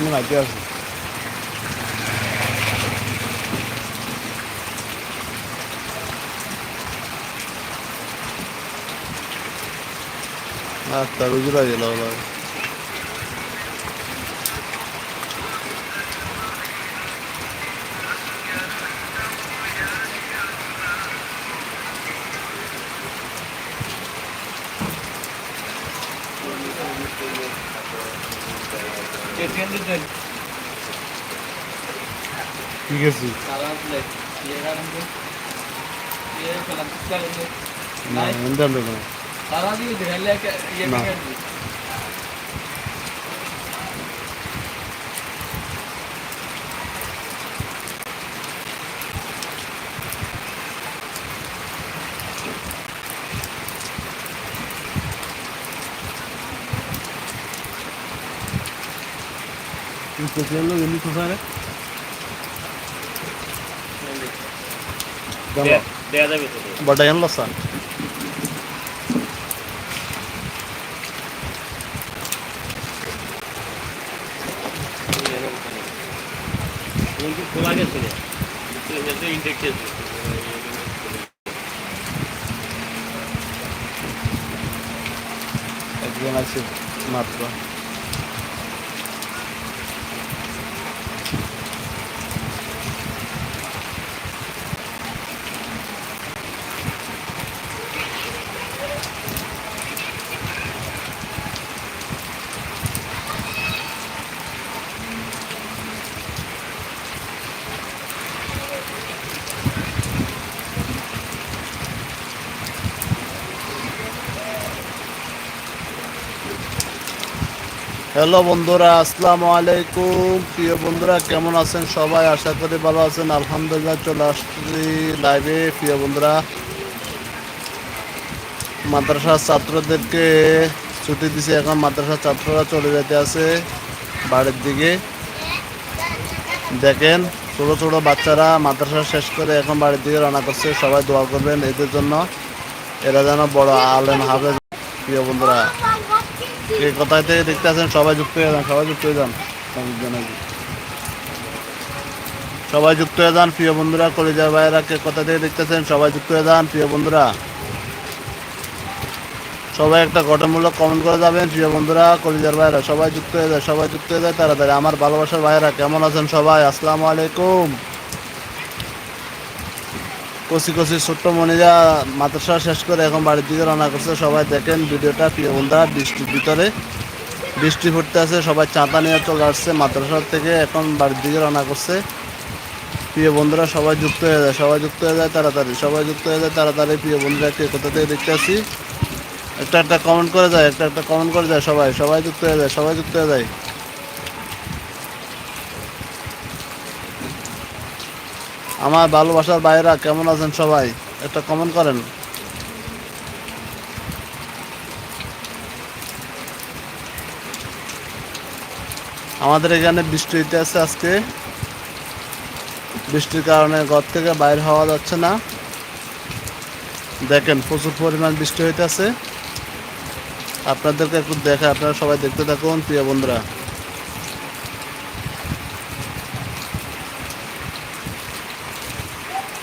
Mengajar, mata 了 గేసి ఎంతండి ఇంకొక ఎన్ని చూసారా Demo. Beyada götürüyor. Burada yanında sağ. Bugün kolay gelsin. Bitirmezse indek yazıyor. Ekran açıp matla. Hello বন্ধুরা, আসসালামু আলাইকুম। প্রিয় বন্ধুরা, কেমন আছেন সবাই? আশা করি ভালো আছেন। আলহামদুলিল্লাহ, চলে আসছি লাইভে প্রিয় বন্ধুরা, মাদ্রাসার ছাত্রদেরকে ছুটি দিছে। এখন মাদ্রাসার ছাত্ররা চলে যেতে আছে বাড়ির দিকে। দেখেন, ছোট ছোট বাচ্চারা মাদ্রাসা শেষ করে এখন বাড়ির দিকে রান্না করছে। সবাই দোয়া করবেন এদের জন্য। এরা যেন বড় আলেন হাফেজ। প্রিয় বন্ধুরা দেখতে আছেন সবাই যুক্ত হয়ে যান, সবাই যুক্ত হয়ে যান। সবাই যুক্ত হয়ে যান, প্রিয় বন্ধুরা, কলিজার ভাইয়েরা, কে থেকে দেখতেছেন সবাই যুক্ত হয়ে যান, প্রিয় বন্ধুরা। সবাই একটা গঠনমূলক কমেন্ট করে যাবেন, প্রিয় বন্ধুরা, কলিজার ভাইয়েরা, সবাই যুক্ত হয়ে যায় সবাই যুক্ত হয়ে যায় তাড়াতাড়ি। আমার ভালোবাসার ভাইয়েরা, কেমন আছেন সবাই? আসসালামু আলাইকুম। কচি কচি ছোট্ট মনিরা মাদ্রাসা শেষ করে এখন বাড়ির দিকে রান্না করছে। সবাই দেখেন ভিডিওটা বন্ধুরা বৃষ্টির ভিতরে। বৃষ্টি পড়তে আছে, সবাই চাঁদা নিয়ে চলে আসছে মাদ্রাসা থেকে, এখন বাড়ির দিকে রান্না করছে। প্রিয় বন্ধুরা, সবাই যুক্ত হয়ে যায়, সবাই যুক্ত হয়ে যায় তাড়াতাড়ি, সবাই যুক্ত হয়ে যায় তাড়াতাড়ি। প্রিয় বন্ধুরা, কে কোথা থেকে দেখতে আসি? একটা একটা কমেন্ট করে যায়, একটা একটা কমেন্ট করে যায় সবাই সবাই যুক্ত হয়ে যায়, সবাই যুক্ত হয়ে যায়। আমার ভালোবাসার ভাইয়েরা কেমন আছেন সবাই? একটা কমেন্ট করেন। আমাদের এখানে বৃষ্টি হইতে আছে আজকে। বৃষ্টির কারণে ঘর থেকে বাইরে হওয়া যাচ্ছে না। দেখেন, প্রচুর পরিমাণ বৃষ্টি হইতেছে। আপনাদেরকে একটু দেখে আপনারা সবাই দেখতে থাকুন, প্রিয় বন্ধুরা।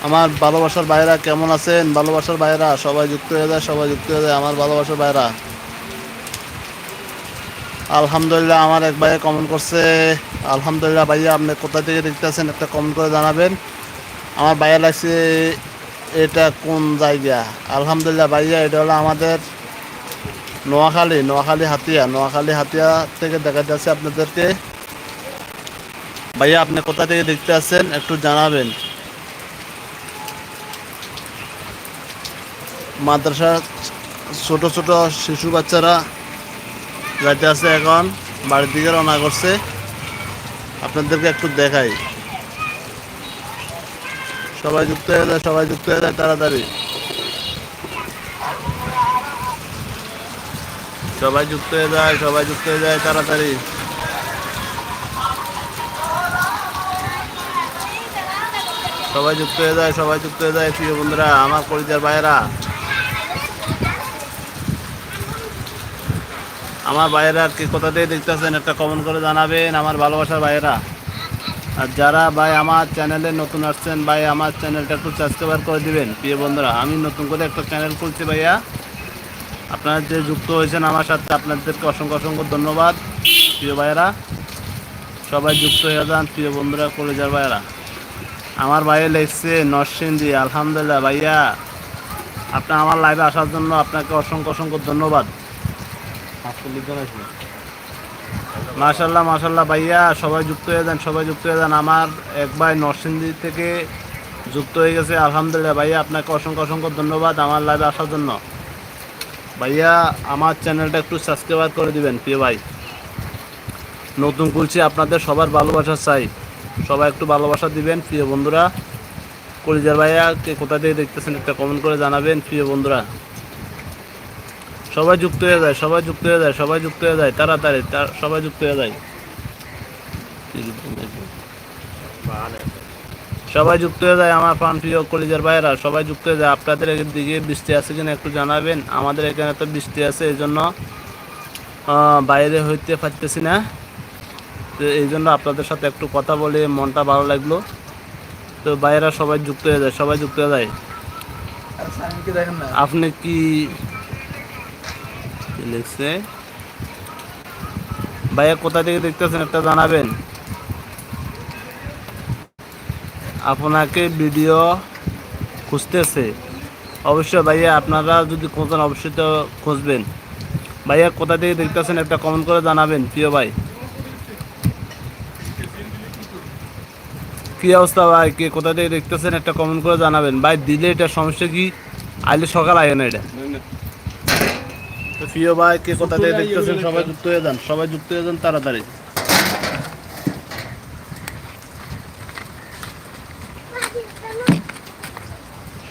আমার ভালোবাসার ভাইরা কেমন আছেন? ভালোবাসার ভাইরা সবাই যুক্ত হয়ে যায়, সবাই যুক্ত হয়ে যায়। আমার ভালোবাসার ভাইরা আলহামদুলিল্লাহ, আমার এক ভাইয়া কমেন্ট করছে। আলহামদুলিল্লাহ ভাইয়া, আপনি কোথা থেকে দেখতেছেন? একটা কমেন্ট করে জানাবেন। আমার ভাইয়া লাগছে, এটা কোন জায়গা? আলহামদুলিল্লাহ ভাইয়া, এটা হলো আমাদের নোয়াখালী নোয়াখালী হাতিয়া। নোয়াখালী হাতিয়া থেকে দেখা যাচ্ছে আপনাদেরকে। ভাইয়া, আপনি কোথা থেকে দেখতে আসছেন? একটু জানাবেন। মাদ্রাসা, ছোট ছোট শিশু বাচ্চারা যাইতে আছে এখন, বাড়ির দিকে রওনা করছে। আপনাদেরকে একটু দেখাই। সবাই যুক্ত হয়ে যায়, সবাই যুক্ত হয়ে যায় তাড়াতাড়ি। সবাই যুক্ত হয়ে যায়, সবাই যুক্ত হয়ে যায় তাড়াতাড়ি। সবাই যুক্ত হয়ে যায়, সবাই যুক্ত হয়ে যায়। প্রিয় বন্ধুরা, আমার পরিচার ভাইয়েরা আমার ভাইয়েরা কি, কোথা থেকে দেখতেছেন একটা কমেন্ট করে জানাবেন, আমার ভালোবাসার ভাইয়েরা। আর যারা ভাই আমার চ্যানেলে নতুন আসছেন, ভাই আমার চ্যানেলটা একটু সাবস্ক্রাইব করে দিবেন। প্রিয় বন্ধুরা, আমি নতুন করে একটা চ্যানেল খুলছি ভাইয়া। আপনারা যে যুক্ত হয়েছেন আমার সাথে, আপনাদেরকে অসংখ্য অসংখ্য ধন্যবাদ, প্রিয় ভাইয়েরা। সবাই যুক্ত হয়ে যান, প্রিয় বন্ধুরা, কলেজার ভাইয়েরা। আমার ভাইয়ে লেগছে নরসিংদী, আলহামদুলিল্লাহ ভাইয়া। আপনার আমার লাইভে আসার জন্য আপনাকে অসংখ্য অসংখ্য ধন্যবাদ। মাশাল্লাহ মাশাল্লাহ ভাইয়া, সবাই যুক্ত হয়ে যান, সবাই যুক্ত হয়ে যান। আমার এক ভাই নরসিংদী থেকে যুক্ত হয়ে গেছে, আলহামদুলিল্লাহ। ভাইয়া, আপনাকে অসংখ্য অসংখ্য ধন্যবাদ আমার লাইভে আসার জন্য। ভাইয়া, আমার চ্যানেলটা একটু সাবস্ক্রাইব করে দিবেন, প্রিয় ভাই। নতুন খুলছি, আপনাদের সবার ভালোবাসা চাই। সবাই একটু ভালোবাসা দিবেন, প্রিয় বন্ধুরা। কলিজার ভাইয়া, কে কোথা থেকে দেখতেছেন, একটা কমেন্ট করে জানাবেন, প্রিয় বন্ধুরা। সবাই যুক্ত হয়ে যায় সবাই যুক্ত হয়ে যায় সবাই যুক্ত হয়ে যায় তাড়াতাড়ি সবাই যুক্ত হয়ে যায়। সবাই যুক্ত হয়ে যায় আমার প্রাণ প্রিয় কলিজার ভাইয়েরা সবাই যুক্ত হয়ে যায়। আপনাদের দিকে বৃষ্টি আছে কিনা একটু জানাবেন। আমাদের এখানে তো বৃষ্টি আছে এই জন্য বাইরে হইতে পারতেছি না। তো এই জন্য আপনাদের সাথে একটু কথা বলে মনটা ভালো লাগল। তো বাইরা সবাই যুক্ত হয়ে যায় সবাই যুক্ত হয়ে যায়। না? আপনি কি লিখছে ভাইয়া, কোথা থেকে দেখতেছেন একটা জানাবেন। আপনাকে ভিডিও খুঁজতেছে। অবশ্যই ভাইয়া, আপনারা যদি খোঁজেন, অবশ্যই তো খুঁজবেন। ভাইয়া, কোথা থেকে দেখতেছেন একটা কমেন্ট করে জানাবেন, প্রিয় ভাই। কি অবস্থা ভাই? কে কোথা থেকে দেখতেছেন একটা কমেন্ট করে জানাবেন। ভাই, দিলে এটা সমস্যা কি? আইলে সকাল আয় না এটা। প্রিয় ভাই কে কোথা থেকে দেখতেছেন? সবাই যুক্ত হয়ে যান সবাই যুক্ত হয়ে যান তাড়াতাড়ি।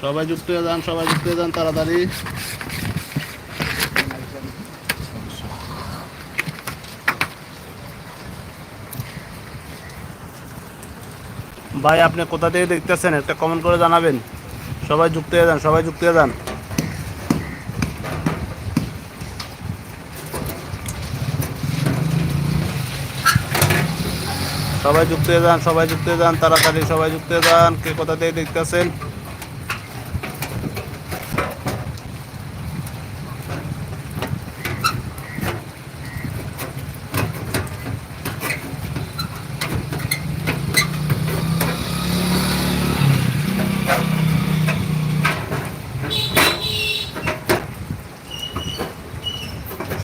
সবাই যুক্ত হয়ে যান সবাই যুক্ত হয়ে যান তাড়াতাড়ি। ভাই আপনি কোথা থেকে দেখতেছেন? একটা কমেন্ট করে জানাবেন। সবাই যুক্ত হয়ে যান সবাই যুক্ত হয়ে যান। সবাই যুক্ত হয়ে যান, সবাই যুক্ত হয়ে যান, তাড়াতাড়ি সবাই যুক্ত হয়ে যান। কে কোথা থেকে দেখতেছেন?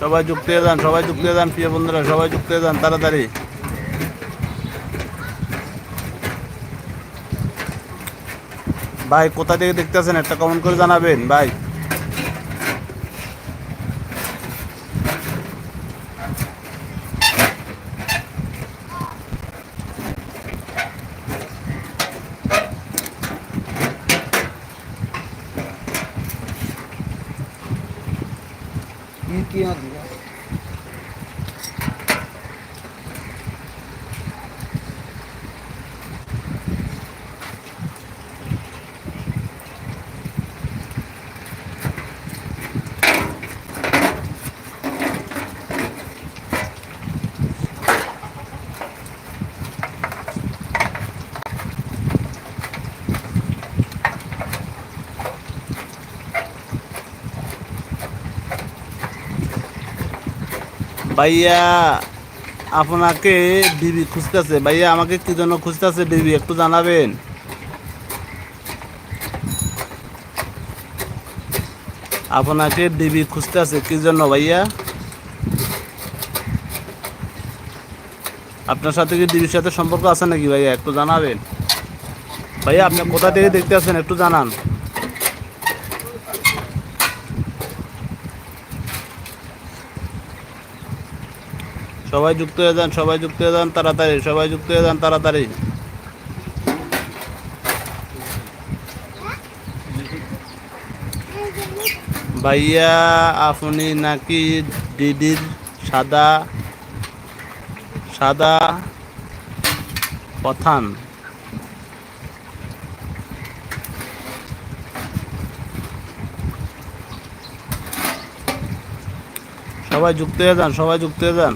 সবাই যুক্ত হয়ে যান, সবাই যুক্ত হয়ে যান, প্রিয় বন্ধুরা, সবাই যুক্ত হয়ে যান, তাড়াতাড়ি। ভাই কোথা থেকে দেখতেছেন? একটা কমেন্ট করে জানাবেন ভাই। কি আছে ভাইয়া, আপনাকে বিবি খুঁজতেছে। ভাইয়া, আমাকে কি জন্য খুঁজতেছে বিবি? একটু জানাবেন। আপনাকে বিবি খুঁজতেছে কি জন্য ভাইয়া? আপনার সাথে কি দিদির সাথে সম্পর্ক আছে নাকি ভাইয়া? একটু জানাবেন। ভাইয়া, আপনি কোথা থেকে দেখতে আছেন একটু জানান। সবাই যুক্ত হয়ে যান, সবাই যুক্ত হয়ে যান তাড়াতাড়ি, সবাই যুক্ত হয়ে যান তাড়াতাড়ি। ভাইয়া, আপনি নাকি দিদির সাদা সাদা পথান? সবাই যুক্ত হয়ে যান, সবাই যুক্ত হয়ে যান।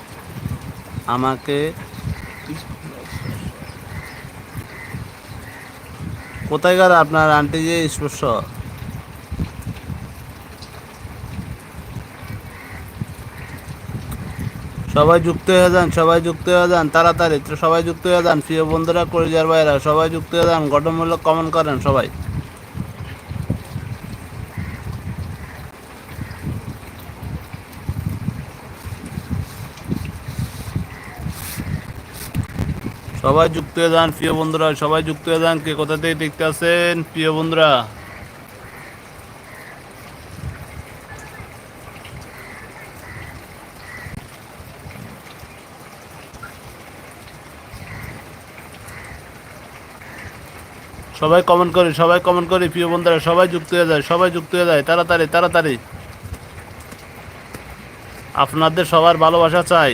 আমাকে কোথায় গেল আপনার আন্টি যে স্পর্শ? সবাই যুক্ত হয়ে যান, সবাই যুক্ত হয়ে যান, তাড়াতাড়ি, সবাই যুক্ত হয়ে যান, প্রিয় বন্ধুরা, কলিজার ভাইরা সবাই যুক্ত হয়ে যান, গঠনমূলক কমেন্ট করেন সবাই। সবাই যুক্ত হয়ে যান, প্রিয় বন্ধুরা, সবাই যুক্ত হয়ে যান। কে কোথা থেকে দেখতে আছেন প্রিয় বন্ধুরা? সবাই কমেন্ট করে, সবাই কমেন্ট করে, প্রিয় বন্ধুরা, সবাই যুক্ত হয়ে যায়, সবাই যুক্ত হয়ে যায়। তাড়াতাড়ি তাড়াতাড়ি। আপনাদের সবার ভালোবাসা চাই।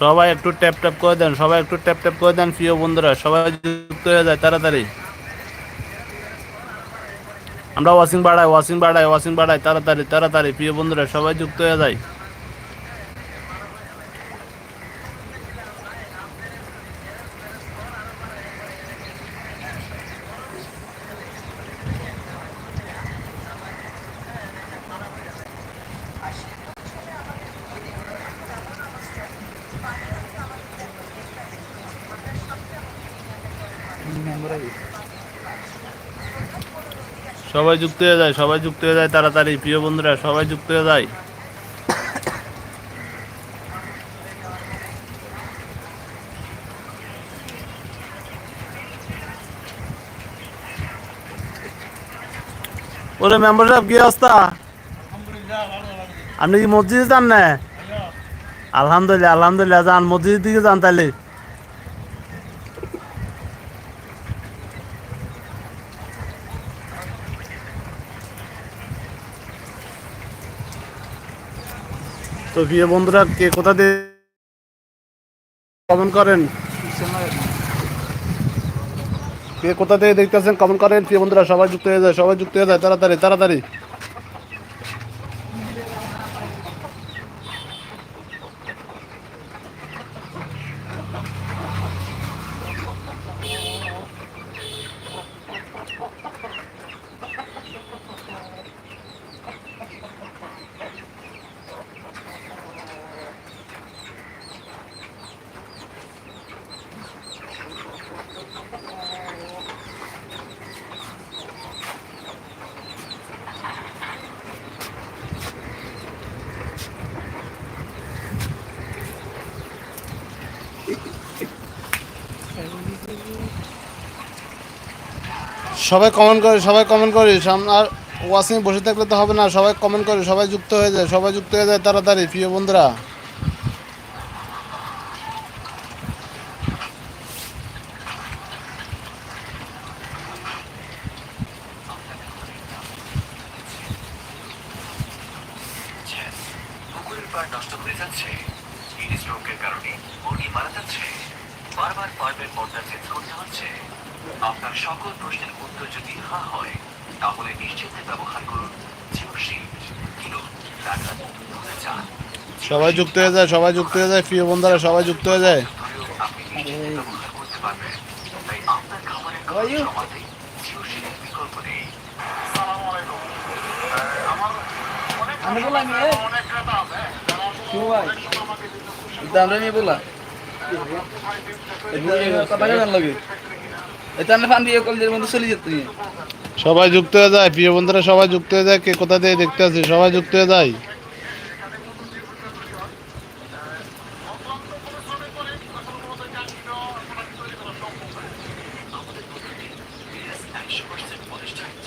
সবাই একটু ট্যাপ ট্যাপ করে দেন, সবাই একটু ট্যাপ ট্যাপ করে দেন প্রিয় বন্ধুরা, সবাই যুক্ত হয়ে যায় তাড়াতাড়ি। আমরা ওয়াশিং বাড়াই ওয়াশিং বাড়াই ওয়াশিং বাড়াই, তাড়াতাড়ি তাড়াতাড়ি, প্রিয় বন্ধুরা, সবাই যুক্ত হয়ে যায়। সবাই যুক্ত হয়ে যায় সবাই যুক্ত হয়ে যায় তাড়াতাড়ি প্রিয় বন্ধুরা সবাই যুক্ত হয়ে যায়। ওরে মেম্বার সাহেব কি অবস্থা? আপনি কি মসজিদে যান না? আলহামদুলিল্লাহ আলহামদুলিল্লাহ যান মসজিদের দিকে যান তাহলে তো বিয়ে বন্ধুরা, কে কোথা দিয়ে কমেন্ট করেন? কে কোথা থেকে দেখতেছেন কমেন্ট করেন। প্রিয় বন্ধুরা, সবাই যুক্ত হয়ে যায়, সবাই যুক্ত হয়ে যায়, তাড়াতাড়ি তাড়াতাড়ি। সবাই কমেন্ট করে, সবাই কমেন্ট করি। আর ওয়াশিং বসে থাকলে তো হবে না, সবাই কমেন্ট করে, সবাই যুক্ত হয়ে যায়, সবাই যুক্ত হয়ে যায় তাড়াতাড়ি, প্রিয় বন্ধুরা। আপনার সকল প্রশ্নের উত্তর যদি হ্যাঁ হয় তাহলে নিশ্চিন্তে ব্যবহার করুন সবাই যুক্ত হয়ে যায় সবাই যুক্ত হয়ে যায় প্রিয় বন্ধুরা সবাই যুক্ত হয়ে যায়। আমি আমরা নিয়ে বললাম। লাগে। সবাই যুক্ত হয়ে যায়, প্রিয় বন্ধুরা সবাই যুক্ত হয়ে যায়, কে কোথা থেকে দেখতে আছে সবাই যুক্ত হয়ে যায়।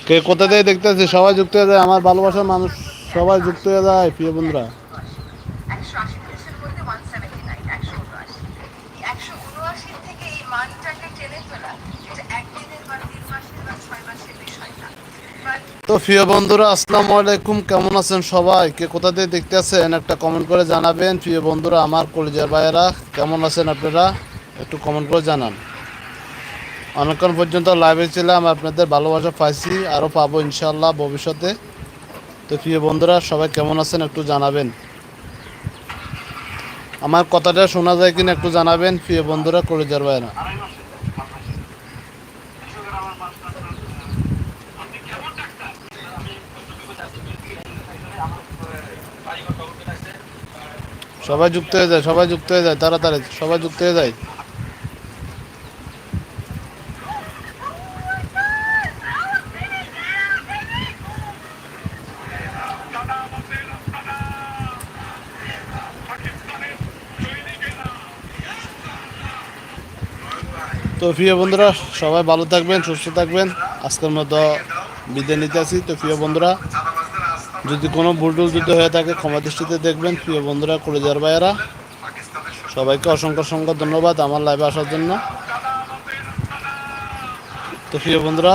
কে কোথা থেকে দেখতেছি সবাই যুক্ত হয়ে যায়, আমার ভালোবাসার মানুষ সবাই যুক্ত হয়ে যায়, প্রিয় বন্ধুরা। তো প্রিয় বন্ধুরা, আসসালামু আলাইকুম। কেমন আছেন সবাই? কে কোথা থেকে দেখতে আছেন, একটা কমেন্ট করে জানাবেন। প্রিয় বন্ধুরা, আমার কলিজার ভাইয়েরা, কেমন আছেন আপনারা? একটু কমেন্ট করে জানান। অনেকক্ষণ পর্যন্ত লাইভে ছিলাম, আপনাদের ভালোবাসা পাইছি আরও পাবো ইনশাল্লাহ ভবিষ্যতে। তো প্রিয় বন্ধুরা, সবাই কেমন আছেন একটু জানাবেন। আমার কথাটা শোনা যায় কিনা একটু জানাবেন, প্রিয় বন্ধুরা, কলিজার ভাইয়েরা। সবাই যুক্ত হয়ে যায়, সবাই যুক্ত হয়ে যায়, তাড়াতাড়ি, সবাই যুক্ত হয়ে যায়। তো প্রিয় বন্ধুরা, সবাই ভালো থাকবেন, সুস্থ থাকবেন। আজকের মতো বিদায় নিতে আসি। তো প্রিয় বন্ধুরা যদি কোনো ভুলটুল যদি হয়ে থাকে, ক্ষমা দৃষ্টিতে দেখবেন। প্রিয় বন্ধুরা করে যাওয়ার ভাইয়েরা, সবাইকে অসংখ্য অসংখ্য ধন্যবাদ আমার লাইভে আসার জন্য। তো প্রিয় বন্ধুরা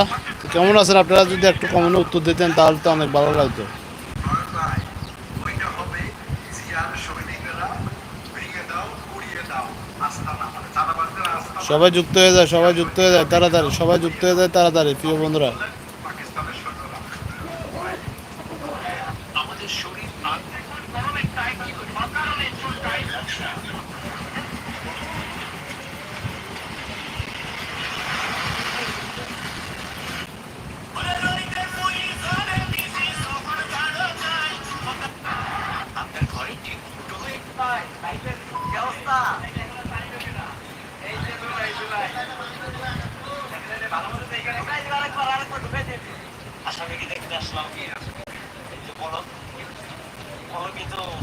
কেমন আছেন? আপনারা যদি একটু কমেন্টে উত্তর দিতেন, তাহলে তো অনেক ভালো লাগতো। সবাই যুক্ত হয়ে যায় সবাই যুক্ত হয়ে যায়, তাড়াতাড়ি, সবাই যুক্ত হয়ে যায়, তাড়াতাড়ি, প্রিয় বন্ধুরা।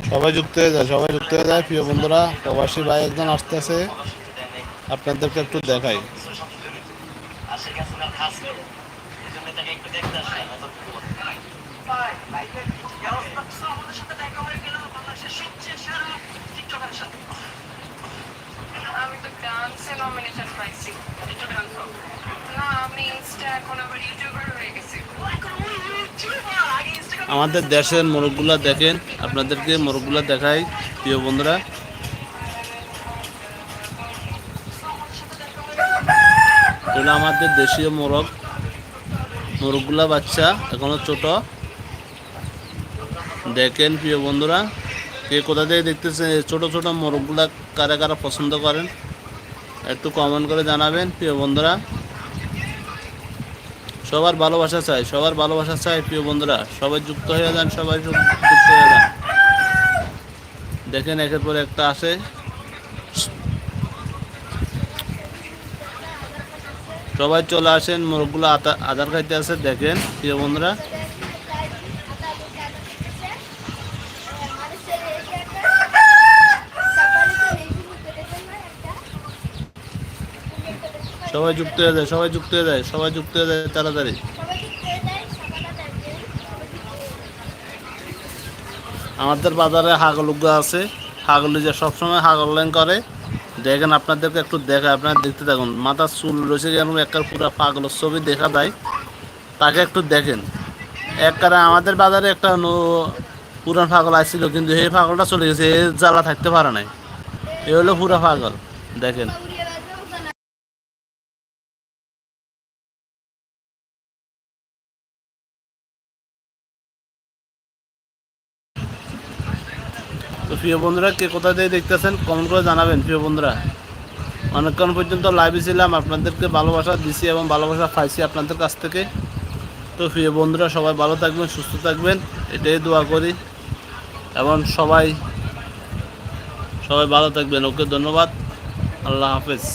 সবাই যুক্ত হয়ে যায়, সবাই যুক্ত হয়ে যায়। প্রিয় বন্ধুরা, প্রবাসী ভাই একজন আসতেছে। আপনাদেরকে একটু দেখাই। আমি তো ডান্সে নমিনেশন পাইছি। না, আমি ইনস্টা এখন আবার ইউটিউবার হয়ে গেছি। আমাদের দেশের মোরগগুলা দেখেন, আপনাদেরকে মোরগগুলা দেখাই, প্রিয় বন্ধুরা। এগুলো আমাদের দেশীয় মোরগ। মোরগগুলা বাচ্চা, এখনও ছোট। দেখেন, প্রিয় বন্ধুরা, কে কোথা থেকে দেখতেছেন? ছোট ছোট মোরগগুলা কারা কারা পছন্দ করেন? একটু কমেন্ট করে জানাবেন, প্রিয় বন্ধুরা। সবার ভালোবাসা চাই, সবার ভালোবাসা চাই প্রিয় বন্ধুরা। সবাই যুক্ত হয়ে যান, সবাই যুক্ত হয়ে যান। দেখেন একের পর একটা আসে। সবাই চলে আসেন, মোরগগুলো আতা- আধার খাইতে আছে দেখেন প্রিয় বন্ধুরা। সবাই যুক্ত হয়ে যায়, সবাই যুক্ত হয়ে যায়, সবাই যুক্ত হয়ে যায় তাড়াতাড়ি। আমাদের বাজারে হাগলুগা আছে হাগলু যে সবসময় হাগল লাইন করে, দেখেন আপনাদেরকে একটু দেখায় আপনারা দেখতে থাকুন। মাথার চুল রয়েছে যেন একটা পুরো পাগলের ছবি দেখা দেয় তাকে একটু দেখেন। এক কারণে আমাদের বাজারে একটা পুরান পাগল আসছিল, কিন্তু এই পাগলটা চলে গেছে, এ জ্বালা থাকতে পারে নাই। এ হলো পুরা পাগল, দেখেন। প্রিয় বন্ধুরা, কে কোথা থেকে দেখতেছেন কমেন্ট করে জানাবেন, প্রিয় বন্ধুরা। অনেকক্ষণ পর্যন্ত লাইভে ছিলাম, আপনাদেরকে ভালোবাসা দিছি এবং ভালোবাসা পাইছি আপনাদের কাছ থেকে। তো প্রিয় বন্ধুরা, সবাই ভালো থাকবেন, সুস্থ থাকবেন, এটাই দোয়া করি। এবং সবাই সবাই ভালো থাকবেন। ওকে, ধন্যবাদ। আল্লাহ হাফেজ।